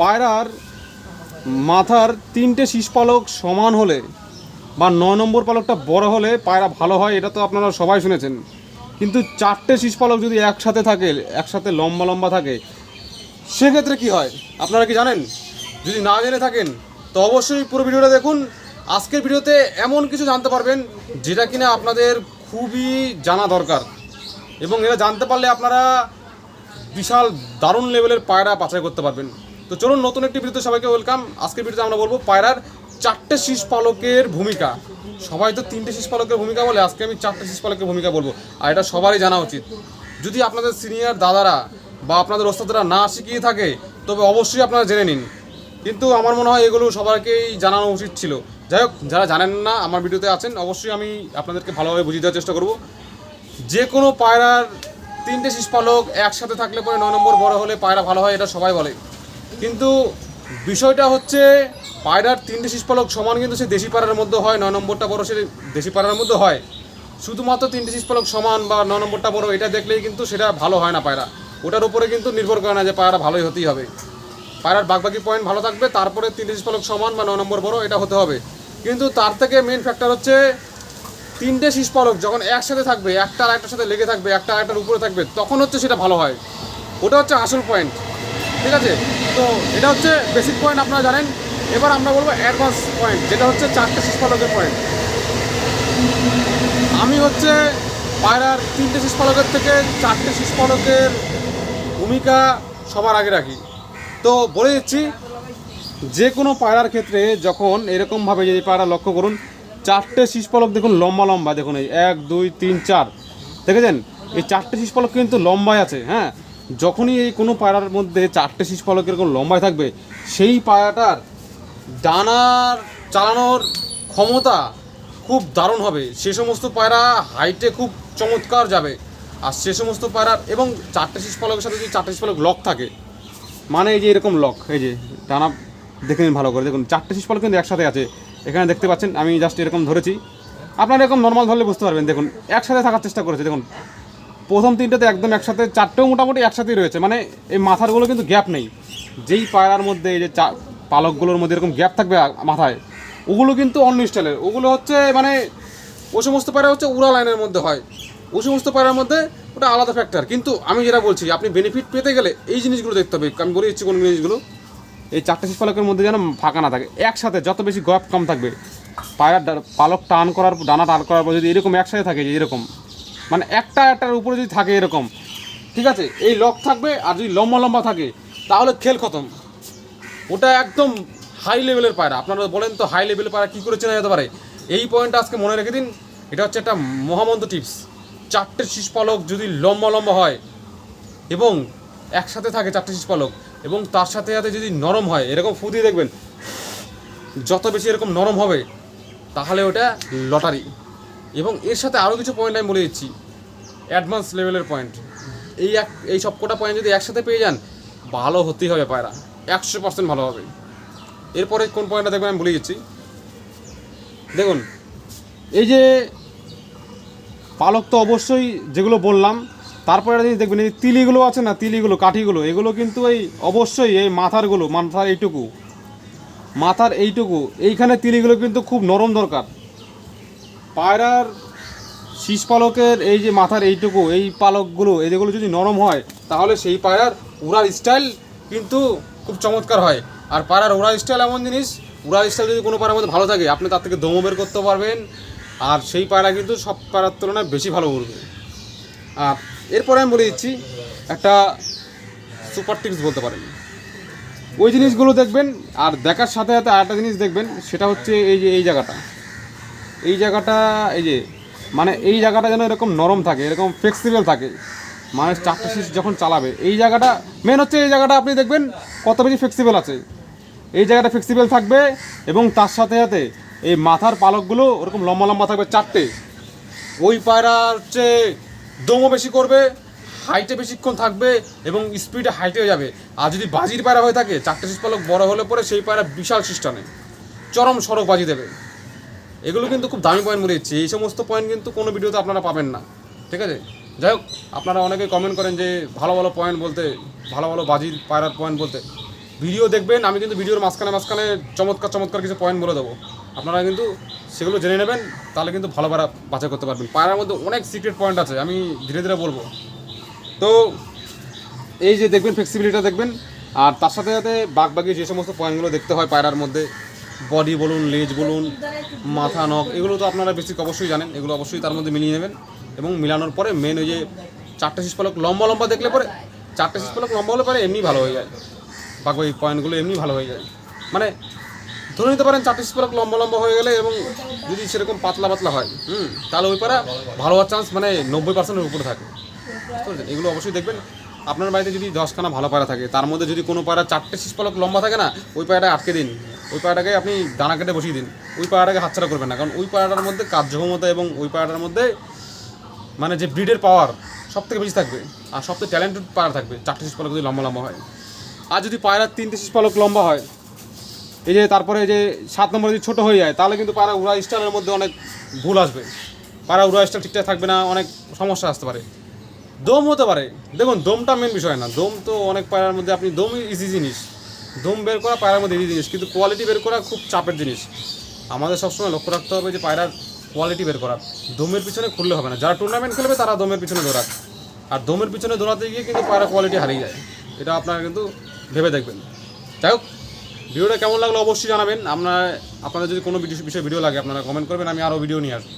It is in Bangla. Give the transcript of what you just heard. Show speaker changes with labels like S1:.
S1: পায়রার মাথার তিনটে শীষ পালক সমান হলে বা নয় নম্বর পালকটা বড় হলে পায়রা ভালো হয়, এটা তো আপনারা সবাই শুনেছেন। কিন্তু চারটে শীষ পালক যদি একসাথে থাকে, একসাথে লম্বা লম্বা থাকে, সেক্ষেত্রে কি হয়? আপনারা কি জানেন? যদি না জেনে থাকেন, তো অবশ্যই পুরো ভিডিওটা দেখুন। আজকের ভিডিওতে এমন কিছু জানতে পারবেন, যেটা কিনা আপনাদের খুবই জানা দরকার। এবং এটা জানতে পারলে আপনারা বিশাল দারুণ লেভেলের পায়রা বাছাই করতে পারবেন। তো চলুন, নতুন একটি ভিডিওতে সবাইকে ওয়েলকাম আজকের ভিডিওতে আমরা বলব পায়রার চারটে শীষ পালকের ভূমিকা। সবাই তো তিনটে শীষ পালকের ভূমিকা বলে, আজকে আমি চারটে শীষ পালকের ভূমিকা বলব। আর এটা সবারই জানা উচিত। যদি আপনাদের সিনিয়র দাদারা বা আপনাদের ওস্তাদরা না শিখিয়ে থাকে, তবে অবশ্যই আপনারা জেনে নিন। কিন্তু আমার মনে হয় এগুলো সবাইকেই জানানো উচিত ছিল। যাই হোক, যারা জানেন না আমার ভিডিওতে আছেন, অবশ্যই আমি আপনাদেরকে ভালোভাবে বুঝিয়ে দেওয়ার চেষ্টা করব। যে কোনো পায়রার তিনটে শীষ পালক একসাথে থাকলে পরে নয় নম্বর বড় হলে পায়রা ভালো হয়, এটা সবাই বলে। কিন্তু বিষয়টা হচ্ছে, পায়রার তিনটে শীষ পালক সমান কিন্তু সে দেশি পাড়ার মধ্যে হয় নয় নম্বরটা বড় সে দেশি পাড়ার মধ্যে হয়। শুধুমাত্র তিনটে শীষ পালক সমান বা নয় নম্বরটা বড়, এটা দেখলেই কিন্তু সেটা ভালো হয় না পায়রা। ওটার উপরে কিন্তু নির্ভর করে না যে পায়রা ভালোই হতেই হবে। পায়রার বাগবাকি পয়েন্ট ভালো থাকবে, তারপরে তিনটে শীষ পালক সমান বা নয় নম্বর বড়, এটা হতে হবে। কিন্তু তার থেকে মেন ফ্যাক্টর হচ্ছে তিনটে শীষ পালক যখন একসাথে থাকবে, একটা আর একটার সাথে লেগে থাকবে, একটা আর একটার উপরে থাকবে, তখন হচ্ছে সেটা ভালো হয়। ওটা হচ্ছে আসল পয়েন্ট ঠিক আছে? তো এটা হচ্ছে বেসিক পয়েন্ট আপনারা জানেন। এবার আমরা বলব অ্যাডভান্স পয়েন্ট যেটা হচ্ছে চারটে শীষ পয়েন্ট আমি হচ্ছে পায়রার তিনটে শীষ থেকে চারটে শীষ ভূমিকা সবার আগে রাখি। তো বলে দিচ্ছি, যে কোনো পায়রার ক্ষেত্রে যখন এরকমভাবে যদি পায়রা লক্ষ্য করুন, চারটে শীষ দেখুন লম্বা লম্বা, দেখুন এই এক, দুই, তিন, চার, দেখেছেন? এই চারটে শীষ কিন্তু লম্বায় আছে হ্যাঁ? যখনই এই কোনো পায়রার মধ্যে চারটে শীষ পালক এরকম লম্বায় থাকবে, সেই পায়রাটার ডানার চালানোর ক্ষমতা খুব দারুণ হবে। সে সমস্ত পায়রা হাইটে খুব চমৎকার যাবে। আর সে সমস্ত পায়রার এবং চারটে শীষ পালকের সাথে যদি চারটে শীষ পালক লক থাকে মানে এই যে এরকম লক, এই যে ডানা দেখে নিন ভালো করে। দেখুন, চারটে শীষ পালক কিন্তু একসাথে আছে। এখানে দেখতে পাচ্ছেন, আমি জাস্ট এরকম ধরেছি। আপনারা এরকম নর্মাল ধরলে বুঝতে পারবেন। দেখুন, একসাথে থাকার চেষ্টা করেছে। দেখুন প্রথম তিনটাতে একদম একসাথে, চারটেও মোটামুটি একসাথেই রয়েছে। মানে এই মাথারগুলো কিন্তু গ্যাপ নেই। যেই পায়রার মধ্যে এই যে চা পালকগুলোর মধ্যে এরকম গ্যাপ থাকবে মাথায়, ওগুলো কিন্তু অন্য স্টাইলের ওগুলো হচ্ছে মানে ও সমস্ত পায়রা হচ্ছে উড়া লাইনের মধ্যে হয়। ও সমস্ত পায়রার মধ্যে ওটা আলাদা ফ্যাক্টর কিন্তু আমি যেটা বলছি, আপনি বেনিফিট পেতে গেলে এই জিনিসগুলো দেখতে হবে। আমি বলে দিচ্ছি কোন জিনিসগুলো। এই চারটে শীষ পালকের মধ্যে যেন ফাঁকা না থাকে। একসাথে যত বেশি গ্যাপ কম থাকবে, পায়রার পালক টান করার ডানা টান করার পর যদি এরকম একসাথে থাকে যে এরকম মানে একটা একটার উপরে যদি থাকে এরকম, ঠিক আছে? এই লক থাকবে আর যদি লম্বা লম্বা থাকে, তাহলে খেল খতম। ওটা একদম হাই লেভেলের পায়রা। আপনারা বলেন তো হাই লেভেলের পায়রা কী করে চেনা যেতে পারে? এই পয়েন্টটা আজকে মনে রেখে দিন। এটা হচ্ছে একটা মহামন্ত টিপস চারটে শীষ পালক যদি লম্বা লম্বা হয় এবং একসাথে থাকে চারটে শীষ পালক এবং তার সাথে সাথে যদি নরম হয়, এরকম ফু দিয়ে দেখবেন, যত বেশি এরকম নরম হবে, তাহলে ওটা লটারি। এবং এর সাথে আরও কিছু পয়েন্ট আমি বলে দিচ্ছি। অ্যাডভান্স লেভেলের পয়েন্ট এই এক, এই সব কটা পয়েন্ট যদি একসাথে পেয়ে যান, ভালো হতেই হবে পায়রা। একশো পার্সেন্ট ভালো হবে। এরপরে কোন পয়েন্টটা দেখবেন আমি বলে দিচ্ছি। দেখুন, এই যে পালক তো অবশ্যই যেগুলো বললাম, তারপরে জিনিস দেখবেন এই তিলিগুলো আছে না, তিলিগুলো, কাঠিগুলো, এগুলো কিন্তু এই অবশ্যই এই মাথারগুলো, মাথার এইটুকু মাথার এইটুকু, এইখানে তিলিগুলো কিন্তু খুব নরম দরকার। পায়রার শীষ পালকের এই যে মাথার এইটুকু, এই পালকগুলো, এই যেগুলো যদি নরম হয়, তাহলে সেই পায়রার উড়ার স্টাইল কিন্তু খুব চমৎকার হয়। আর পায়রার উড়ার স্টাইল এমন জিনিস, উড়ার স্টাইল যদি কোনো পায়রার মধ্যে ভালো থাকে, আপনি তার থেকে দমও বের করতে পারবেন, আর সেই পায়রা কিন্তু সব পায়রার তুলনায় বেশি ভালো উড়বে। আর এরপরে আমি বলে দিচ্ছি, একটা সুপার টিপস বলতে পারেন। ওই জিনিসগুলো দেখবেন, আর দেখার সাথে সাথে আরেকটা জিনিস দেখবেন, সেটা হচ্ছে এই যে, এই জায়গাটা। এই জায়গাটা, এই যে মানে এই জায়গাটা যেন এরকম নরম থাকে, এরকম ফ্লেক্সিবল থাকে। মানে চারটে শীষ যখন চালাবে, এই জায়গাটা মেন হচ্ছে এই জায়গাটা আপনি দেখবেন কত বেশি ফ্লেক্সিবল আছে। এই জায়গাটা ফ্লেক্সিবল থাকবে এবং তার সাথে সাথে এই মাথার পালকগুলো ওরকম লম্বা লম্বা থাকবে চারটে। ওই পায়রা হচ্ছে দমও বেশি করবে হাইটে বেশিক্ষণ থাকবে এবং স্পিডে হাইটে হয়ে যাবে। আর যদি বাজির পায়রা হয়ে থাকে, চারটে শীষ পালক বড় হলে পরে সেই পায়রা বিশাল সিস্টেমে চরম সড়ক বাজি দেবে। এগুলো কিন্তু খুব দামি পয়েন্ট বলে দিচ্ছি। এই সমস্ত পয়েন্ট কিন্তু কোনো ভিডিওতে আপনারা পাবেন না। ঠিক আছে? যাই হোক, আপনারা অনেকে কমেন্ট করেন যে ভালো ভালো পয়েন্ট বলতে, ভালো ভালো বাজির পায়রার পয়েন্ট বলতে। ভিডিও দেখবেন, আমি কিন্তু ভিডিওর মাঝখানে মাঝখানে চমৎকার চমৎকার কিছু পয়েন্ট বলে দেবো। আপনারা কিন্তু সেগুলো জেনে নেবেন, তাহলে কিন্তু ভালো পায়রা বাছাই করতে পারবেন। পায়রার মধ্যে অনেক সিক্রেট পয়েন্ট আছে, আমি ধীরে ধীরে বলব। তো, এই যে দেখবেন ফ্লেক্সিবিলিটিটা দেখবেন, আর তার সাথে সাথে বাগবাগি যে সমস্ত পয়েন্টগুলো দেখতে হয় পায়রার মধ্যে বডি বলুন, লেজ বলুন, মাথা, নখ, এগুলো তো আপনারা বেসিক অবশ্যই জানেন, এগুলো অবশ্যই তার মধ্যে মিলিয়ে নেবেন। এবং মিলানোর পরে মেন ওই যে চারটে শীষ পালক লম্বা লম্বা দেখলে পরে, চারটে শীষ পালক লম্বা হলে পরে এমনি ভালো হয়ে যায়। বাগবাগি পয়েন্টগুলো এমনি ভালো হয়ে যায়। মানে ধরে নিতে পারেন চারটে শীষ পালক লম্বা লম্বা হয়ে গেলে এবং যদি সেরকম পাতলা পাতলা হয়, হুম, তাহলে ওই পারা ভালো হওয়ার চান্স মানে নব্বই পার্সেন্টের উপরে থাকে? এগুলো অবশ্যই দেখবেন। আপনার বাড়িতে যদি দশখানা ভালো পায়রা থাকে, তার মধ্যে যদি কোনো পায়রা চারটে শীষ পালক লম্বা থাকে না, ওই পায়রাটা আটকে দিন। ওই পাড়াটাকে আপনি দানা কেটে বসিয়ে দিন। ওই পায়রাটাকে হাতছাড়া করবেন না, কারণ ওই পায়রাটার মধ্যে কার্যক্ষমতা এবং ওই পায়রাটার মধ্যে মানে যে ব্রিডের পাওয়ার সব থেকে বেশি থাকবে আর সব থেকে ট্যালেন্টেড পায়রা থাকবে, চারটে শীষ পালক যদি লম্বা লম্বা হয়। আর যদি পায়রার তিনটে শীষ পালক লম্বা হয়, এই যে তারপরে যে সাত নম্বর যদি ছোটো হয়ে যায়, তাহলে কিন্তু পায়রা উড়া স্টাইলের মধ্যে অনেক ভুল আসবে। পায়রা উড়া স্টাইল ঠিকঠাক থাকবে না, অনেক সমস্যা আসতে পারে। দম হতে পারে। দেখুন, দমটা মেন বিষয় না। দম তো অনেক পায়রার মধ্যে আপনি দম ইজি জিনিস। দম বের করা, পায়রার মধ্যে ইজি জিনিস। কিন্তু কোয়ালিটি বের করা খুব চাপের জিনিস। আমাদের সবসময় লক্ষ্য রাখতে হবে যে, পায়রার কোয়ালিটি বের করা। দমের পিছনে খুললে হবে না। যারা টুর্নামেন্ট খেলবে, তারা দমের পিছনে দৌড়াক। আর দমের পিছনে দৌড়াতে গিয়ে কিন্তু পায়রা কোয়ালিটি হারিয়ে যায়। এটা আপনারা কিন্তু ভেবে দেখবেন। যাই হোক, ভিডিওটা কেমন লাগল অবশ্যই জানাবেন। আপনার, আপনাদের যদি কোনো বিষয়ে ভিডিও লাগে, আপনারা কমেন্ট করবেন, আমি আরও ভিডিও নিয়ে আসব।